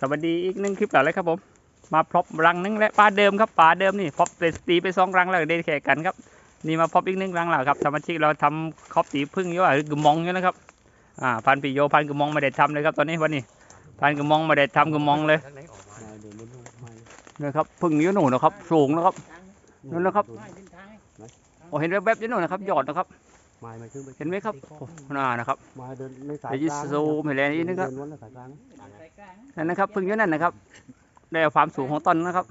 สวัสดีอีกหนึ่งคลิปแล้วเลยครับผม มาพบรังนึงและปลาเดิมครับปลาเดิมนี่พบไปตีไปสองรังแล้วได้แข่กันครับนี่มาพบอีกหนึ่งรังแล้วครับสมาชิกเราทำครอบตีพึ่งอยู่อะกึมมองอยู่นะครับอ่าพันปีโยพันกึมมองไม่ได้ทำเลยครับตอนนี้วันนี้พันกึมมองไม่ได้ทำกึมมองเลยนะครับพึ่งอยู่หนูนนะครับสูงนะครับนั่นนะครับโอ้เห็นแวบๆอยู่หนูนนะครับยอดนะครับ เห็นไหมครับโอ้น่านะครับไม้เดินในสายเดี๋ยวจะซูมให้แลนิดนึงครับเดินวนในสายกลางนั่นนะครับพึ่งอยู่นั่นนะครับ ได้ความสูงของต้นนะครับ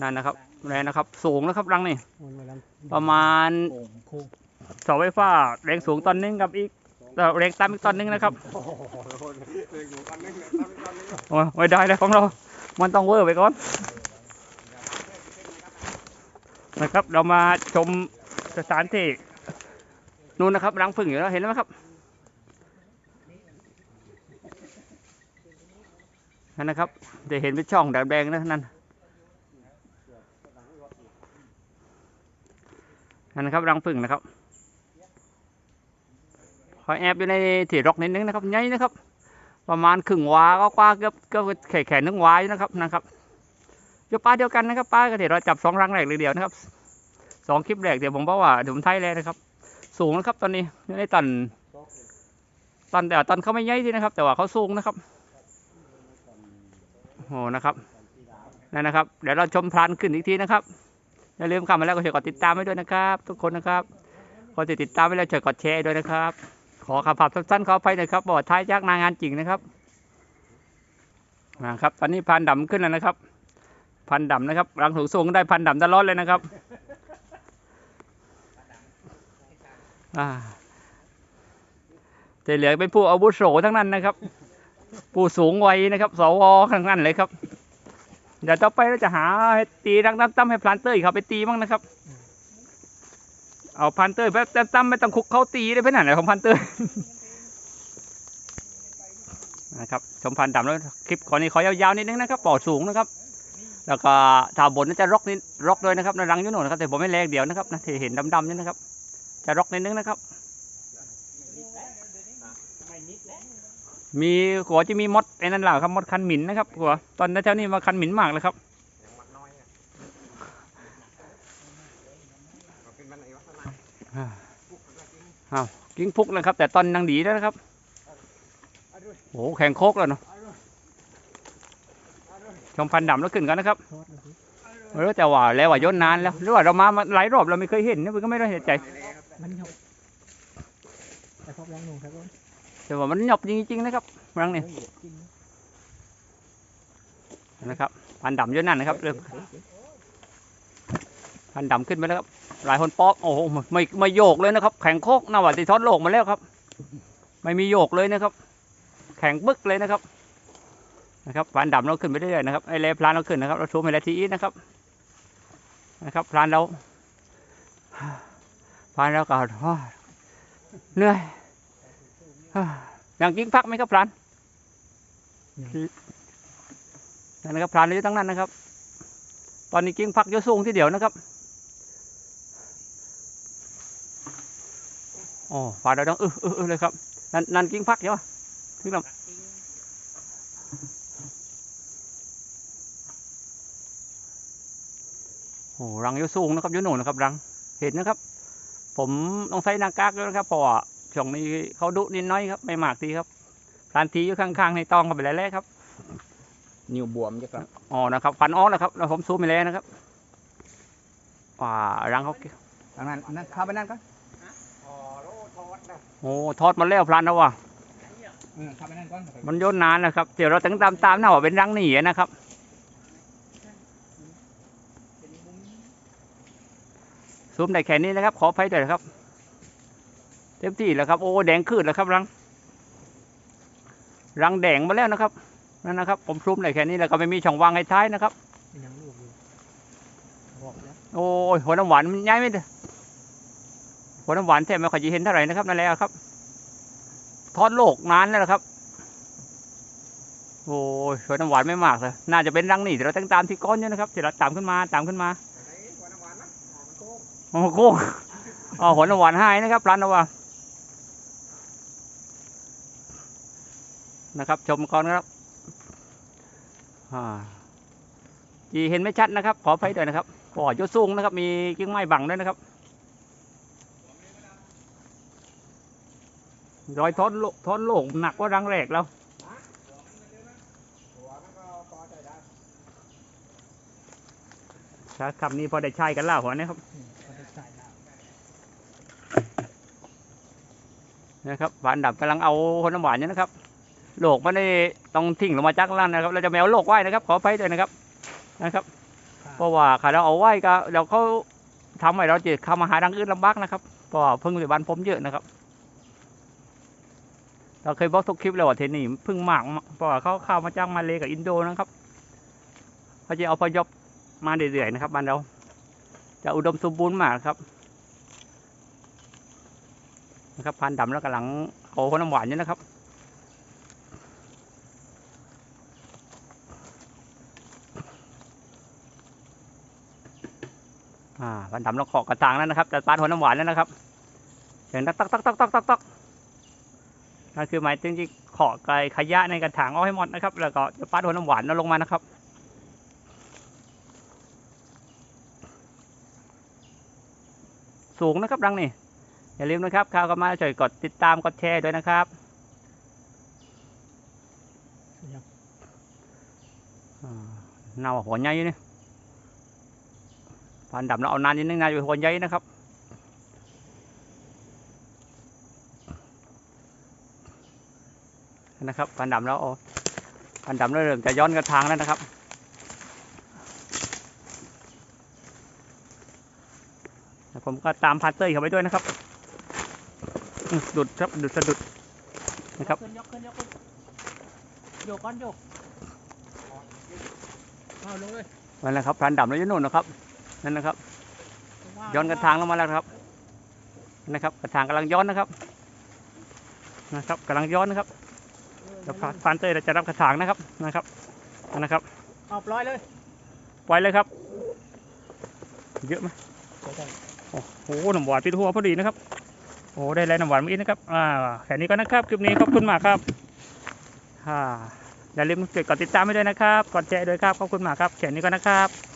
นั่นนะครับแรงนะครับ สูงนะครับรังนี่วนไปแล้วประมาณโค้งโค้งเสาไฟฟ้าแรงสูงต้นหนึงกับอีกเอ่อแรงต่ำอีกต้นหนึงนะครับโอ้โหเรื่องอยู่กันนึงเลยทำกันนึงโอ้ยไม่ได้เลยของเรา มันต้องเวอร์ไปก่อนนะครับ เรามาชม สถานที่นู่นนะครับรังผึ่งอยู่แล้วเห็นไหมครับนั่นนะครับ จะเห็นเป็นช่องแดงๆนะนั่นนั่นนะครับรังผึ่งนะครับขอยแอบอยู่ในที่รกนิดนึงนะครับใหญ่นะครับ ประมาณครึ่งวาก็กว่าเกือบเกือบแขนแขนนึงวายนะครับนะครับอยู่ปลาเดียวกันนะครับปลาก็เดี๋ยวเราจับสองรังแรกเลยเดียวนะครับ สองคลิปแรกเดี๋ยวผมบอกว่าเดี๋ยวผมไทยเลยนะครับ สูงนะครับ ตอนนี้อยู่ในตัน ตันแต่ตันเขาไม่ใหญ่ที่นะครับ แต่ว่าเขาสูงนะครับโอ้โหนะครับนั่นนะครับ เดี๋ยวเราชมพลานขึ้นอีกทีนะครับอย่าลืมเข้ามาแล้วก็ช่วยกดติดตามไว้ด้วยนะครับ ทุกคนนะครับคนที่ติดตามไว้แล้วช่วยกดแชร์ด้วยนะครับ ขอขับผับสั้นๆขอไปหน่อยครับบอกท้ายจากนางงานจริงนะครับนะครับ ตอนนี้พันดำขึ้นแล้วนะครับ พันดำนะครับรังถูกสูงได้พันดำตลอดเลยนะครับ อ่าแต่เหลือเป็นผู้อาวุโสทั้งนั้นนะครับ ผู้สูงวัยนะครับสวทั้งนั้นเลยครับ เดี๋ยวต่อไปเราจะหาให้ตีรังตั้มให้พลานเตอร์เขาไปตีบ้างนะครับ เอาพันเตอร์แบบตั้มไม่ต้องคุกเขาตีได้เพื่อนไหนของพันเตอร์นะครับชมพันดำแล้วคลิปขอนี้ขอยาวๆนิดนึงนะครับปอดสูงนะครับ แล้วก็ถ้าบนน่าจะรกนิดรกด้วยนะครับในรังยุ่หนนะครับแต่ผมไม่แรงเดียวนะครับนะที่เห็นดำๆนี่นะครับ จะรกนิดนึงนะครับ มีหัวจะมีมดไอ้นั่นแหละครับมดคันหมิ่นนะครับหัวตอนนั้นเจ้านี่มาคันหมิ่นมากเลยครับมัดน้อยอะเอาเป็นมันไหนวะข้างในกิ้งพุกนะครับ แต่ตอนนางดีแล้วนะครับโอ้โหแข่งโคกแล้วเนาะชมพันธุ์ดำแล้วขึ้นกันนะครับทอดเลยสิเออแต่ว่าแล้วว่าย่นนานแล้วหรือว่าเรามามาหลายรอบเราไม่เคยเห็นนะมันก็ไม่ได้เห็นใจ มันหยบแต่พบรังหนูครับผมแต่ว่ามันหยบจริงๆนะครับรังเนี่ยนะครับพันดำย่นนั่นนะครับเริ่มพันดำขึ้นไปแล้วครับหลายคนป๊อกโอ้โหไม่ไม่โยกเลยนะครับ แข่งโคกน่าว่าติทอดโลกมาแล้วครับ ไม่มีโยกเลยนะครับ แข่งบึกเลยนะครับนะครับพันดำเราขึ้นไปเรื่อยๆนะครับไอเลพลานเราขึ้นนะครับ เราชูไปแล้วทีอีนะครับ นะครับพลานเรา พลานเราก็เหนื่อยอย่างกิ้งพักไหมครับพลานนั่นนะครับพลานเราอยู่ตั้งนั้นนะครับ ตอนนี้กิ้งพักยอยสูงที่เดียวนะครับโอ้พลานเราต้องเออเออเออเลยครับ นั่นนั่นกิ้งพักเดี๋ยวถึงลำโอ้รังยอยสูงนะครับยอยหนูนะครับรังเห็นนะครับ ผมต้องใส่หน้ากากด้วยนะครับเพราะว่าช่วงนี้เขาดุนิดน้อยครับ ไม่มากทีครับพลานทีอยู่ข้างๆในตองกันไปแล้วๆครับ นิ้วบวมจ้ะครับอ๋อนะครับฟันออกแล้วครับแล้วผมซูมไปแล้วนะครับว่ารังเขาทางนั้นนั่นเข้าไปนั่นก่อนอ๋อโลทอดนะโอ้ทอดมาแล้วพลันแล้วว่ะเออเข้าไปนั่นก่อนมันโยนนานนะครับ เดี๋ยวเราถึงตามตามๆนะว่าเป็นรังหนีนะครับ ซูมได้แค่นี้นะครับ ขออภัยด้วยครับ เต็มที่แล้วครับ โอ้แดงขึ้นแล้วครับรัง รังแดงมาแล้วนะครับนั่นนะครับ ผมซูมได้แค่นี้แล้วก็ไม่มีช่องว่างให้ท้ายนะครับโอ้ยหัวน้ำหวานมันย้ายไม่ได้หัวน้ำหวานแทบไม่ค่อยจะเห็นเท่าไหร่นะครับนั่นแหละครับทอดโลกนานแล้วล่ะครับโอ้ยหัวน้ำหวานไม่มากเลยน่าจะเป็นรังนี่เดี๋ยวเราต้องตามที่ก้อนอยู่นะครับเดี๋ยวเราตามขึ้นมาตามขึ้นมา โอ้โหอ๋อหัวน้ำหวานหายนะครับร้านนะวานะครับ ชมก่อนครับอ่าจีเห็นไม่ชัดนะครับ ขออภัยด้วยนะครับปอดยศสูงนะครับ มีกิ่งไม้บังด้วยนะครับรอยท้อนโลท้อนโลกหนักกว่ารังแรกแล้วครับคำนี้พอได้ใช้กันแล้วหัวนะครับ เขาจะใส่แล้ว นะครับหวานดับกำลังเอาคนน้ำหวานอยู่นะครับโลกไม่ได้ต้องทิ้งลงมาจากล่างนะครับ เราจะไม่เอาโลกไว้นะครับ ขออภัยด้วยนะครับนะครับ เพราะว่าขาเราเอาไว้ก็เดี๋ยวเขาทำให้เราจะเข้ามาหาทางอื่นลำบากนะครับเพราะว่าพึ่งในบ้านผมเยอะนะครับ เราเคยบอกทุกคลิปเลยว่าเทนี่พึ่งมากเพราะว่าเขาเข้ามาจากมาเลกับอินโดนะครับเขาจะเอาพยพมาเรื่อยๆนะครับบ้านเรา จะอุดมสมบูรณ์มากครับ นะครับพันธุ์ดำแล้วกำลังเอาน้ำหวานอยู่นะครับอ่าพันดำแล้วขอกกระถางแล้วนะครับจะปาดหัวน้ำหวานแล้วนะครับเสียงตักตักตักตักตักตักตักนั่นคือหมายถึงที่ขอไกลขยะในกระถางเอาให้หมดนะครับ แล้วก็จะปาดหัวน้ำหวานแล้วลงมานะครับสูงนะครับรังนี่ อย่าลืมนะครับข่าวก็มาช่วยกดติดตามกดแชร์ด้วยนะครับอ่าเนาหัวใหญ่อยู่นี่พันดำเราเอานานนิดนึงนะอยู่หัวใหญ่นะครับนะครับพันดำแล้วเอาพันดำแล้วเริ่มจะย้อนกระทางแล้วนะครับแล้วผมก็ตามพาร์เตอร์เข้าไปด้วยนะครับอื้อ ดุดครับดุดสะดุดนะครับขึ้นยกขึ้นยกขึ้นโยกก้อนโยกเอาลงเลยนั่นแหละครับพรานดำแล้วอยืนนู่นนะครับนั่นนะครับ ย้อนกระทางลงมาแล้วนะครับ นะครับ กระถางกำลังย้อนนะครับ นะครับกำลังย้อนนะครับเดี๋ยวพานเตอร์จะรับกระถางนะครับนะครับนะครับเอาปล่อยเลยไว้เลยครับ เยอะไหมเดี๋ยวก่อนโอ้โหน้ำหวานพี่ทั่วพอดีนะครับ โอ้ได้แล้วน้ำหวานมาอีกนะครับอ่าแค่นี้ก็นะครับคลิปนี้ขอบคุณมากครับอ่าอย่าลืมกดติดตามให้ด้วยนะครับ กดแชร์ด้วยครับขอบคุณมากครับแค่นี้ก็นะครับ